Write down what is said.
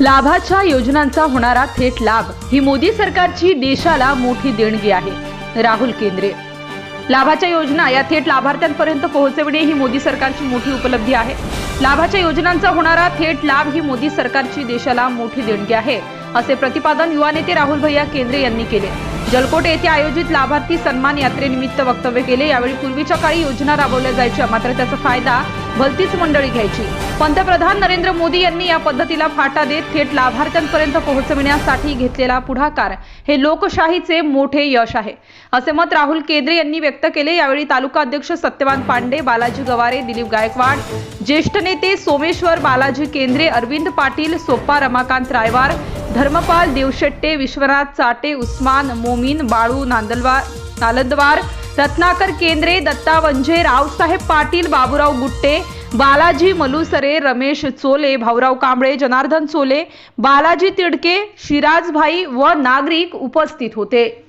लाभाच्या योजनांचा होणारा थेट लाभ ही मोदी सरकारची देशाला मोठी देणगी आहे. राहुल केंद्रे. लाभाच्या योजना या थेट लाभार्थ्यांपर्यंत पोहोचविणे ही मोदी सरकारची मोठी उपलब्धी आहे. लाभाच्या योजनांचा होणारा थेट लाभ ही मोदी सरकारची देशाला मोठी देणगी आहे असे प्रतिपादन युवा नेते राहुल भैया केंद्रे यांनी केले. जलकोट येथे आयोजित लाभार्थी सन्मान यात्रेनिमित्त वक्तव्य केले. यावेळी पूर्वीच्या काळी योजना राबवल्या जायच्या मात्र त्याचा फायदा भलतीच मंडळी घ्यायची. पंतप्रधान नरेंद्र मोदी यांनी या पद्धतीला फाटा देत थेट लाभार्थ्यांपर्यंत पोहोचविण्यासाठी घेतलेला पुढाकार हे लोकशाहीचे मोठे यश आहे. असे मत राहुल केंद्रे यांनी व्यक्त केले. यावेळी तालुका अध्यक्ष सत्यवान पांडे बालाजी गवारे दिलीप गायकवाड ज्येष्ठ नेते सोमेश्वर बालाजी केंद्रे अरविंद पाटील सोप्पा रमाकांत रायवार धर्मपाल देवशेट्टे विश्वनाथ चाटे उस्मान मोमीन बाळू नांदलवार नालंदवार रत्नाकर केंद्रे दत्ता वंजे रावसाहेब पाटील बाबूराव गुट्टे बालाजी मलुसरे रमेश चोले भाऊराव कांबळे जनार्दन चोले बालाजी तिडके शिराजभाई व नागरिक उपस्थित होते.